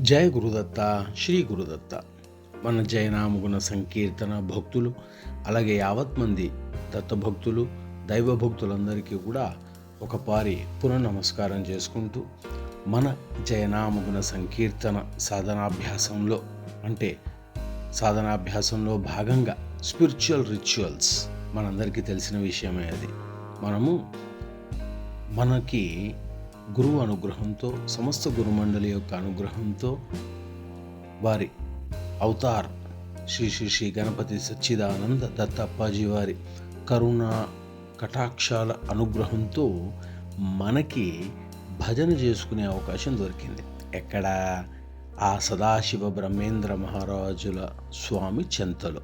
జయ గురుదత్త శ్రీ గురుదత్త. మన జయనామగుణ సంకీర్తన భక్తులు అలాగే యావత్ మంది దత్తభక్తులు దైవ భక్తులందరికీ కూడా ఒకపారి పునఃనమస్కారం చేసుకుంటూ మన జయనామగుణ సంకీర్తన సాధనాభ్యాసంలో అంటే సాధనాభ్యాసంలో భాగంగా స్పిరిచువల్ రిచువల్స్ మనందరికీ తెలిసిన విషయమే అది. మనము మనకి గురువు అనుగ్రహంతో సమస్త గురుమండలి యొక్క అనుగ్రహంతో వారి అవతార్ శ్రీ శ్రీ శ్రీ గణపతి సచ్చిదానంద దత్తప్పాజీ వారి కరుణ కటాక్షాల అనుగ్రహంతో మనకి భజన చేసుకునే అవకాశం దొరికింది. ఎక్కడ? ఆ సదాశివ బ్రహ్మేంద్ర మహారాజుల స్వామి చెంతలో.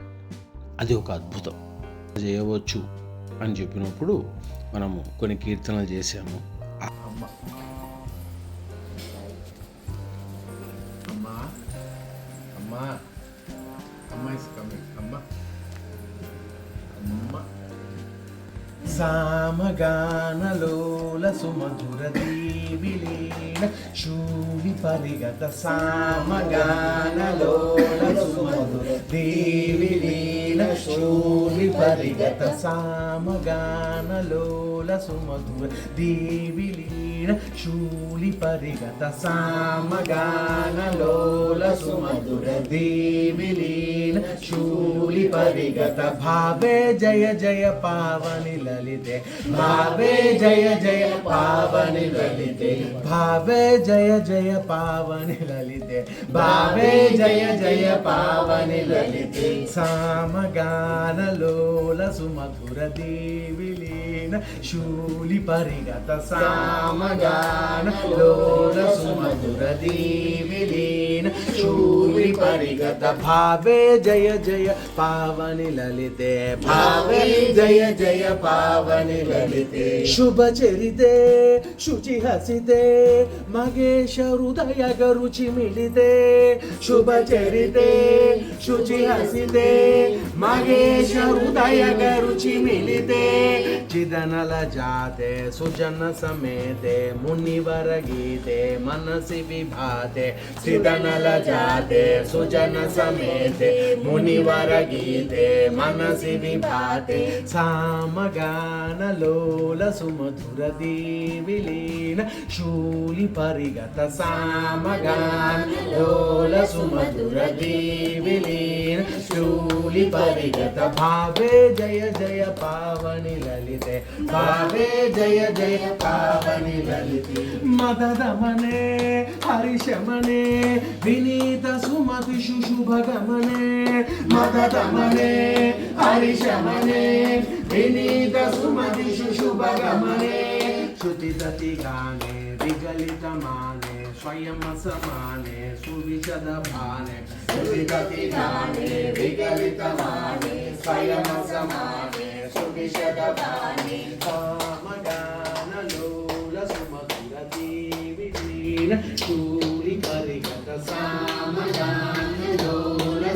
అది ఒక అద్భుతం. చేయవచ్చు అని చెప్పినప్పుడు మనము కొన్ని కీర్తనలు చేసాము అమ్మ అమ్మా అమ్మా అమ్మ ఇస్ కమింగ్ అమ్మ అమ్మ సామగానలోల సుమధుర దీవిలీన శూలి పరిగత సామగానలోల సుమధుర దీవిలీన శూలి పరిగత సామగానలోల సుమధుర దేవిలీన శూలి పరిగత సామగానలోల సుమధుర దేవిలీన శూలి పరిగత భావే జయ జయ పావని లలితే భావే జయ జయ పావని లలితే భావే జయ జయ పావని లలితే భావే జయ జయ పావని లలితే సామగానలోల సుమధుర దేవిలీన శూ శూలి పరిగత సామగానలోల సుమధుర దేవిలీన. శూలి పరిగత భావే జయ జయ పావని లలితే భావే జయ జయ పావని లలితే. శుభ చరితే శుచి హసితే మగేಶ హృదయ గరుచి మిళితే. శుభ చరితే శుచి హసితే మగేಶ హృదయ గరుచి మిళితే. చిదనల जाते, सुजन समेते, मुनिवर गीते, मनसि विभाते, सिदनल जाते, सुजन समेते, मुनिवर गीते, मनसि विभाते। सामगान, लोल, सुमधुर विलीन शूलि परिगत, सामगान, लोल, सुमधुर विलीन शूली परिगत। भावे जय जय, पावनि ललिते తావే జయ జయ పావని లలితి. మదదమనే హరిశమనే వినీత సుమతి శుభగమనే మదదమనే హరిశమనే వినీత సుమతి శుభగమనే శృతిదతిగానే విగలితమానే స్వయం సమానే సువిశద భానే. శృతిదతిగానే విగలితమానే స్వయం సమానే శతవాణి కామగానలోల సుమధుర దేవి చూలి కరిగత సామగానలోల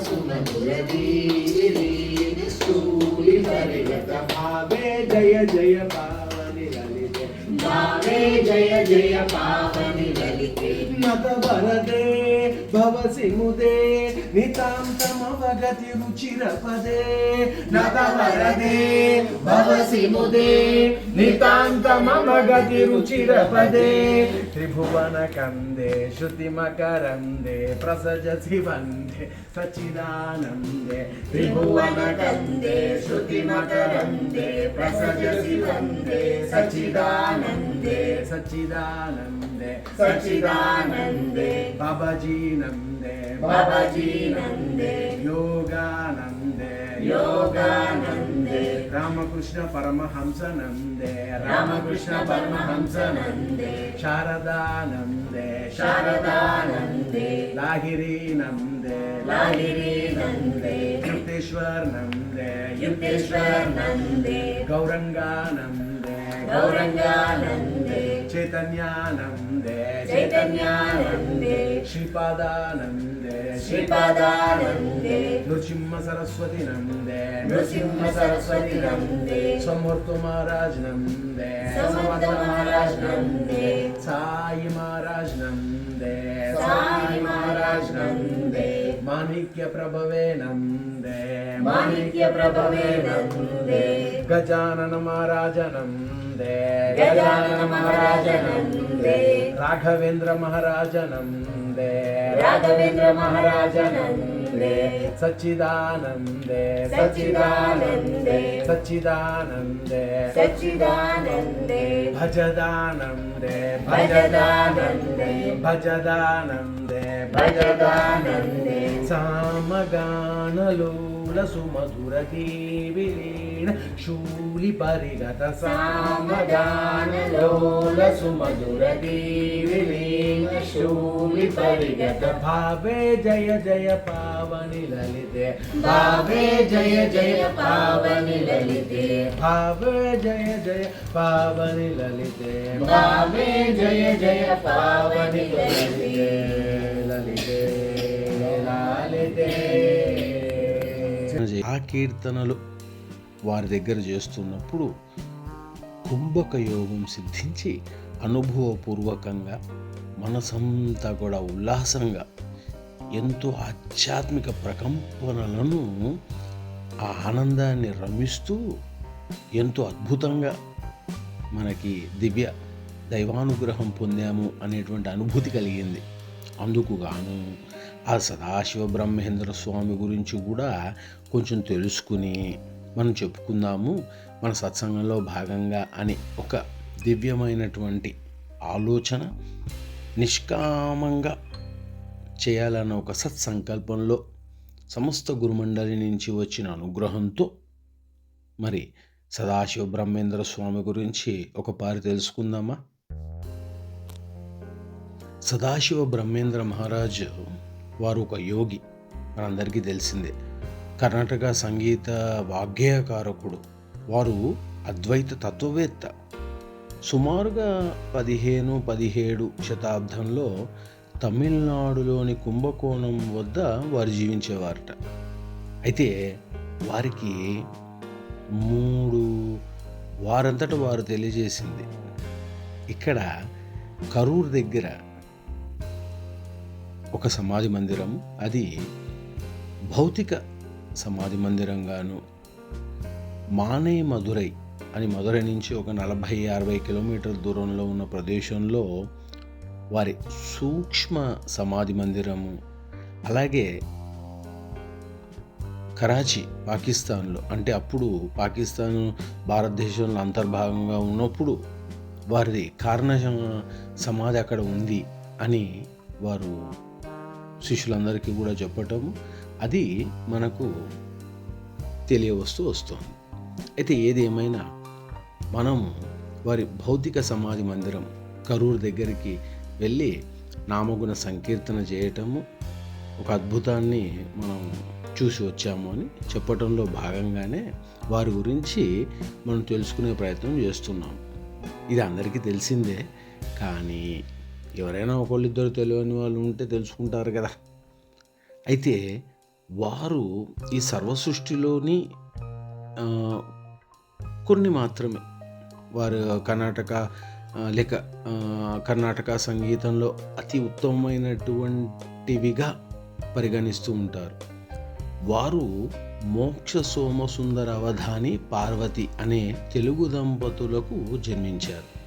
సుమధుర దేవి చూలి కరిగత భావే జయ జయ పావని లలిత మత భరదే భవసిముదే నితాంతమవగతి రుచిరపదే. నవరదే భవసిముదే నితాంతమవగతి రుచిరపదే. త్రిభువన కందే శృతిమకరందే ప్రసజ శివందే సచిదానందే త్రిభువన కందే శృతిమకరందే ప్రసజ శివందే సచిదానందే సచిదానందే సచిదానందే भवजीनन्दे भवजीनन्दे योगानन्दे योगानन्दे रामकृष्ण परमहंसनन्दे रामकृष्ण परमहंसनन्दे शारदानन्दे शारदानन्दे लाहिरीनन्दे लाहिरीनन्दे युक्तेश्वरनन्दे युक्तेश्वरनन्दे गौरङ्गानन्दे गौरङ्गानन्दे చైతన్యానందే చైతన్యానందే. శ్రీపాదానందే. శ్రీపాదానందే. నృసింహ సరస్వతి నందే నృసింహ సరస్వతి నందే సమర్థ మహారాజ్ నందే సమర్థ మహారాజ్ నందే సాయి మహారాజ్ నందే సాయి మహారాజ్ నందే మాణిక్య ప్రభవే నందే. మాణిక్య ప్రభవే నందే. గజానన మహారాజ నందే. గజానన మహారాజ నందే. రాఘవేంద్ర మహారాజ నందే రాఘవేంద్ర మహారాజ నందే సచ్చిదానందే సచ్చిదానందే సచ్చిదానందే సచ్చిదానందే భజదానందే భజదానందే భజదానందే భజదానందే సామగానలోల సుమధుర దేవిలీన శూలి పరిగత సామగానలోల సుమధుర దేవిలీన శూలి పరిగత భావే జయ జయ పావని లలితే భావే జయ జయ పావని లలితే భావే జయ జయ పావని లలితే భావే జయ జయ ఆ కీర్తనలు వారి దగ్గర చేస్తున్నప్పుడు కుంభక యోగం సిద్ధించి అనుభవపూర్వకంగా మనసంతా కూడా ఉల్లాసంగా ఎంతో ఆధ్యాత్మిక ప్రకంపనలను ఆ ఆనందాన్ని రమిస్తూ ఎంతో అద్భుతంగా మనకి దివ్య దైవానుగ్రహం పొందాము అనేటువంటి అనుభూతి కలిగింది. అందుకు గాను ఆ సదాశివ బ్రహ్మేంద్ర స్వామి గురించి కూడా కొంచెం తెలుసుకుని మనం చెప్పుకుందాము. మన సత్సంగంలో భాగంగా అని ఒక దివ్యమైనటువంటి ఆలోచన నిష్కామంగా చేయాలన్న ఒక సత్సంకల్పంలో సమస్త గురుమండలి నుంచి వచ్చిన అనుగ్రహంతో మరి సదాశివ బ్రహ్మేంద్ర స్వామి గురించి ఒక పారి తెలుసుకుందామా? సదాశివ బ్రహ్మేంద్ర మహారాజు వారు ఒక యోగి. మనందరికీ తెలిసిందే. కర్ణాటక సంగీత వాగ్గేయకారకుడు. వారు అద్వైత తత్వవేత్త. సుమారుగా పదిహేను పదిహేడు శతాబ్దంలో తమిళనాడులోని కుంభకోణం వద్ద వారు జీవించేవారట. అయితే వారికి మూడు వారంతట వారు తెలియజేసింది. ఇక్కడ కరూర్ దగ్గర ఒక సమాధి మందిరం. అది భౌతిక సమాధి మందిరంగాను మానే మధురై అని మధురై నుంచి ఒక నలభై అరవై కిలోమీటర్ల దూరంలో ఉన్న ప్రదేశంలో వారి సూక్ష్మ సమాధి మందిరము అలాగే కరాచీ పాకిస్తాన్లో. అంటే అప్పుడు పాకిస్తాన్ భారతదేశంలో అంతర్భాగంగా ఉన్నప్పుడు వారిది కారణ సమాధి అక్కడ ఉంది అని వారు శిష్యులందరికీ కూడా చెప్పటం అది మనకు తెలియవస్తూ వస్తుంది. అయితే ఏది ఏమైనా మనము వారి భౌతిక సమాధి మందిరం కరూర్ దగ్గరికి వెళ్ళి నామగుణ సంకీర్తన చేయటము ఒక అద్భుతాన్ని మనం చూసి వచ్చాము అని చెప్పటంలో భాగంగానే వారి గురించి మనం తెలుసుకునే ప్రయత్నం చేస్తున్నాం. ఇది అందరికీ తెలిసిందే కానీ ఎవరైనా ఒకళ్ళిద్దరు తెలియని వాళ్ళు ఉంటే తెలుసుకుంటారు కదా. అయితే వారు ఈ సర్వసృష్టిలోని కొన్ని మాత్రమే. వారు కర్ణాటక లేక కర్ణాటక సంగీతంలో అతి ఉత్తమమైనటువంటివిగా పరిగణిస్తూ ఉంటారు. వారు మోక్ష సోమసుందర అవధాని పార్వతి అనే తెలుగు దంపతులకు జన్మించారు.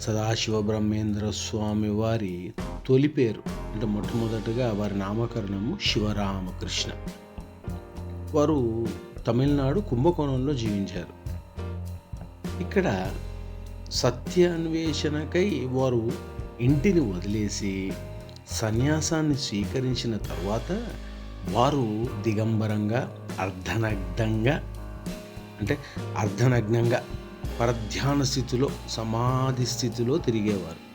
సదాశివ బ్రహ్మేంద్ర స్వామి వారి తొలి పేరు అంటే మొట్టమొదటగా వారి నామకరణము శివరామకృష్ణ. వారు తమిళనాడు కుంభకోణంలో జీవించారు. ఇక్కడ సత్య అన్వేషణకై వారు ఇంటిని వదిలేసి సన్యాసాన్ని స్వీకరించిన తర్వాత వారు దిగంబరంగా అర్ధనగ్నంగా అంటే అర్ధనగ్నంగా పరధ్యాన స్థితిలో సమాధి స్థితిలో తిరిగేవారు.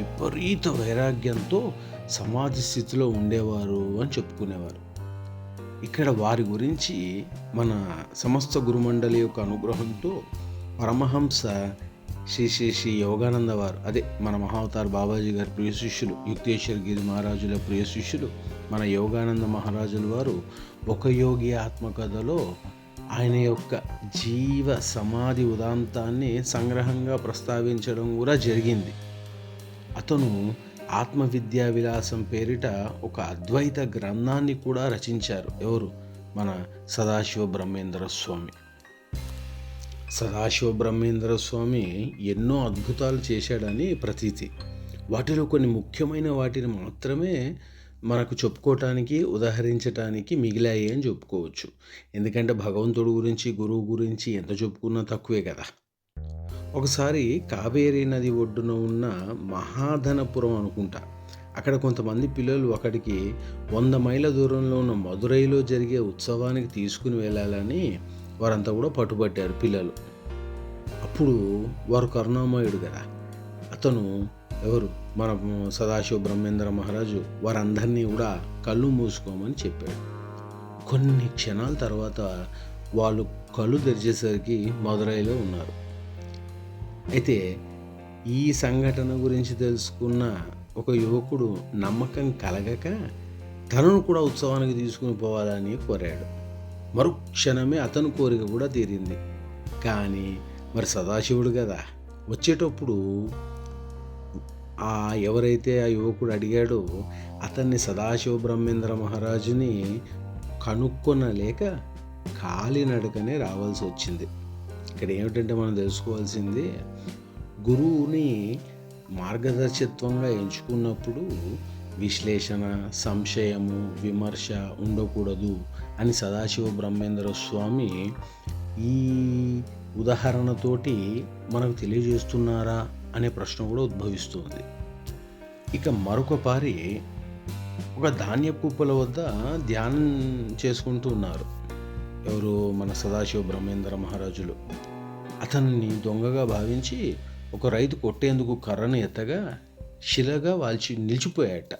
విపరీత వైరాగ్యంతో సమాధి స్థితిలో ఉండేవారు అని చెప్పుకునేవారు. ఇక్కడ వారి గురించి మన సమస్త గురుమండలి యొక్క అనుగ్రహంతో పరమహంస శ్రీ శ్రీ శ్రీ యోగానంద వారు అదే మన మహావతార్ బాబాజీ గారి ప్రియ శిష్యులు యుక్తేశ్వర గిరి మహారాజుల ప్రియ శిష్యులు మన యోగానంద మహారాజుల వారు ఒక యోగి ఆత్మకథలో ఆయన యొక్క జీవ సమాధి ఉదాంతాన్ని సంగ్రహంగా ప్రస్తావించడం కూడా జరిగింది. అతను ఆత్మవిద్యా విలాసం పేరిట ఒక అద్వైత గ్రంథాన్ని కూడా రచించారు. ఎవరు? మన సదాశివ బ్రహ్మేంద్ర స్వామి. సదాశివ బ్రహ్మేంద్ర స్వామి ఎన్నో అద్భుతాలు చేశాడని ప్రతీతి. వాటిలో కొన్ని ముఖ్యమైన వాటిని మాత్రమే మనకు చెప్పుకోవటానికి ఉదాహరించటానికి మిగిలాయి అని చెప్పుకోవచ్చు. ఎందుకంటే భగవంతుడు గురించి గురువు గురించి ఎంత చెప్పుకున్నా తక్కువే కదా. ఒకసారి కావేరీ నది ఒడ్డున ఉన్న మహాధనపురం అనుకుంటా. అక్కడ కొంతమంది పిల్లలు అక్కడికి వంద మైళ్ళ దూరంలో ఉన్న మదురైలో జరిగే ఉత్సవానికి తీసుకుని వెళ్ళాలని వారంతా కూడా పట్టుబట్టారు పిల్లలు. అప్పుడు వారు కరుణామయుడు కదా. అతను ఎవరు? మన సదాశివ బ్రహ్మేంద్ర మహారాజు వారందరినీ కూడా కళ్ళు మూసుకోమని చెప్పాడు. కొన్ని క్షణాల తర్వాత వాళ్ళు కళ్ళు తెరిచేసరికి మదురైలో ఉన్నారు. అయితే ఈ సంఘటన గురించి తెలుసుకున్న ఒక యువకుడు నమ్మకం కలగక తనను కూడా ఉత్సవానికి తీసుకుని పోవాలని కోరాడు. మరుక్షణమే అతను కోరిక కూడా తీరింది. కానీ మరి సదాశివుడు కదా వచ్చేటప్పుడు ఆ ఎవరైతే ఆ యువకుడు అడిగాడో అతన్ని సదాశివ బ్రహ్మేంద్ర మహారాజుని కనుక్కొనలేక కాలినడకనే రావాల్సి వచ్చింది. ఇక్కడ ఏమిటంటే మనం తెలుసుకోవాల్సింది గురువుని మార్గదర్శత్వంగా ఎంచుకున్నప్పుడు విశ్లేషణ సంశయము విమర్శ ఉండకూడదు అని సదాశివ బ్రహ్మేంద్ర స్వామి ఈ ఉదాహరణతోటి మనకు తెలియజేస్తున్నారా? అనే ప్రశ్న కూడా ఉద్భవిస్తుంది. ఇక మరొక పారి ఒక ధాన్య కుప్పల వద్ద ధ్యానం చేసుకుంటూ ఉన్నారు. ఎవరు మన సదాశివ బ్రహ్మేంద్ర మహారాజులు. అతన్ని దొంగగా భావించి ఒక రైతు కొట్టేందుకు కర్రను ఎత్తగా శిలగా వాల్చి నిలిచిపోయాట.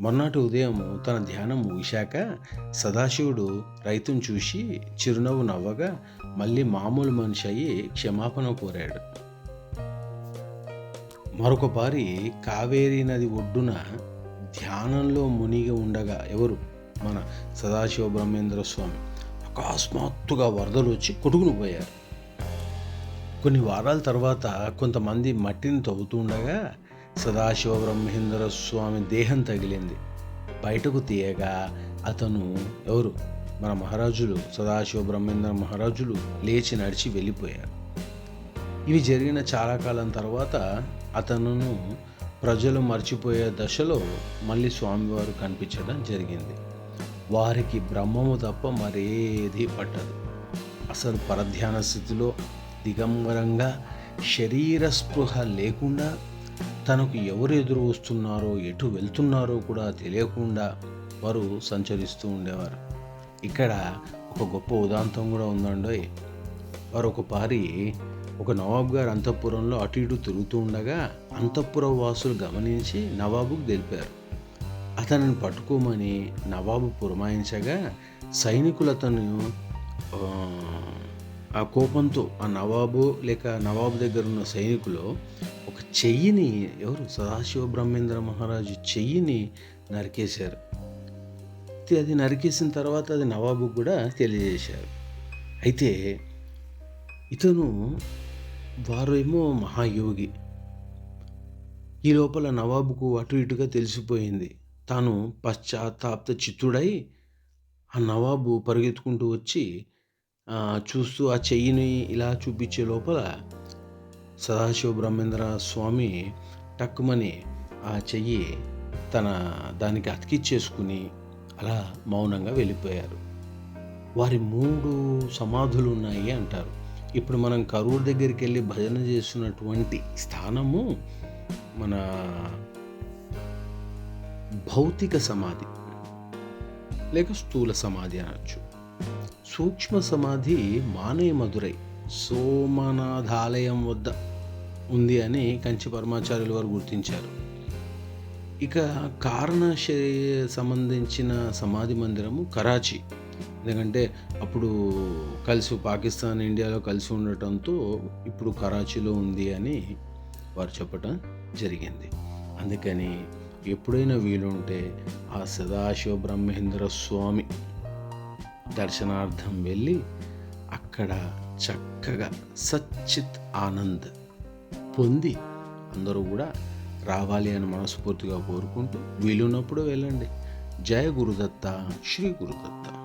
మొన్నటి ఉదయం తన ధ్యానం ముగిశాక సదాశివుడు రైతును చూసి చిరునవ్వు నవ్వగా మళ్ళీ మామూలు మనిషి అయ్యి క్షమాపణ కోరాడు. మరొక పారి కావేరీ నది ఒడ్డున ధ్యానంలో మునిగి ఉండగా ఎవరు? మన సదాశివ బ్రహ్మేంద్ర స్వామి. అకస్మాత్తుగా వరదలు వచ్చి కొట్టుకుని పోయారు. కొన్ని వారాల తర్వాత కొంతమంది మట్టిని తవ్వుతుండగా సదాశివ బ్రహ్మేంద్ర స్వామి దేహం తగిలింది. బయటకు తీయగా అతను ఎవరు? మన మహారాజులు సదాశివ బ్రహ్మేంద్ర మహారాజులు లేచి నడిచి వెళ్ళిపోయారు. ఇవి జరిగిన చాలా కాలం తర్వాత అతనును ప్రజలు మర్చిపోయే దశలో మళ్ళీ స్వామివారు కనిపించడం జరిగింది. వారికి బ్రహ్మము తప్ప మరేది పట్టదు. అసలు పరధ్యాన స్థితిలో దిగంబరంగా శరీర స్పృహ లేకుండా తనకు ఎవరు ఎదురు వస్తున్నారో ఎటు వెళ్తున్నారో కూడా తెలియకుండా వారు సంచరిస్తూ ఉండేవారు. ఇక్కడ ఒక గొప్ప ఉదాంతం కూడా ఉందండోయ్. వారు ఒక పారి ఒక నవాబు గారు అంతఃపురంలో అటు ఇటు తిరుగుతూ ఉండగా అంతఃపుర వాసులు గమనించి నవాబుకు తెలిపారు. అతనిని పట్టుకోమని నవాబు పురమాయించగా సైనికులు అతను ఆ, కోపంతో ఆ నవాబు లేక నవాబు దగ్గర ఉన్న సైనికులు ఒక చెయ్యిని ఎవరు? సదాశివ బ్రహ్మేంద్ర మహారాజు చెయ్యిని నరికేశారు. అది నరికేసిన తర్వాత అది నవాబు కూడా తెలియజేశారు. అయితే ఇతను వారు ఏమో మహాయోగి. ఈ లోపల నవాబుకు అటు ఇటుగా తెలిసిపోయింది. తాను పశ్చాత్తాప్త చిత్తుడై ఆ నవాబు పరిగెత్తుకుంటూ వచ్చి చూస్తూ ఆ చెయ్యిని ఇలా చూపించే లోపల సదాశివ బ్రహ్మేంద్ర స్వామి టక్కుమని ఆ చెయ్యి తన దానికి అతికిచ్చేసుకుని అలా మౌనంగా వెళ్ళిపోయారు. వారి మూడు సమాధులు ఉన్నాయి అంటారు. ఇప్పుడు మనం కరూర్ దగ్గరికి వెళ్ళి భజన చేస్తున్నటువంటి స్థానము మన భౌతిక సమాధి లేక స్థూల సమాధి అనొచ్చు. సూక్ష్మ సమాధి మానే మధురై సోమనాథాలయం వద్ద ఉంది అని కంచి పరమాచార్యులు వారు గుర్తించారు. ఇక కారణ సంబంధించిన సమాధి మందిరము కరాచీ. ఎందుకంటే అప్పుడు కలిసి పాకిస్తాన్ ఇండియాలో కలిసి ఉండటంతో ఇప్పుడు కరాచీలో ఉంది అని వారు చెప్పటం జరిగింది. అందుకని ఎప్పుడైనా వీలుంటే ఆ సదాశివ బ్రహ్మేంద్ర స్వామి దర్శనార్థం వెళ్ళి అక్కడ చక్కగా సచ్చిత్ ఆనంద్ పొంది అందరూ కూడా రావాలి అని మనస్ఫూర్తిగా కోరుకుంటూ వీలున్నప్పుడు వెళ్ళండి. జయ గురుదత్త శ్రీ గురుదత్త.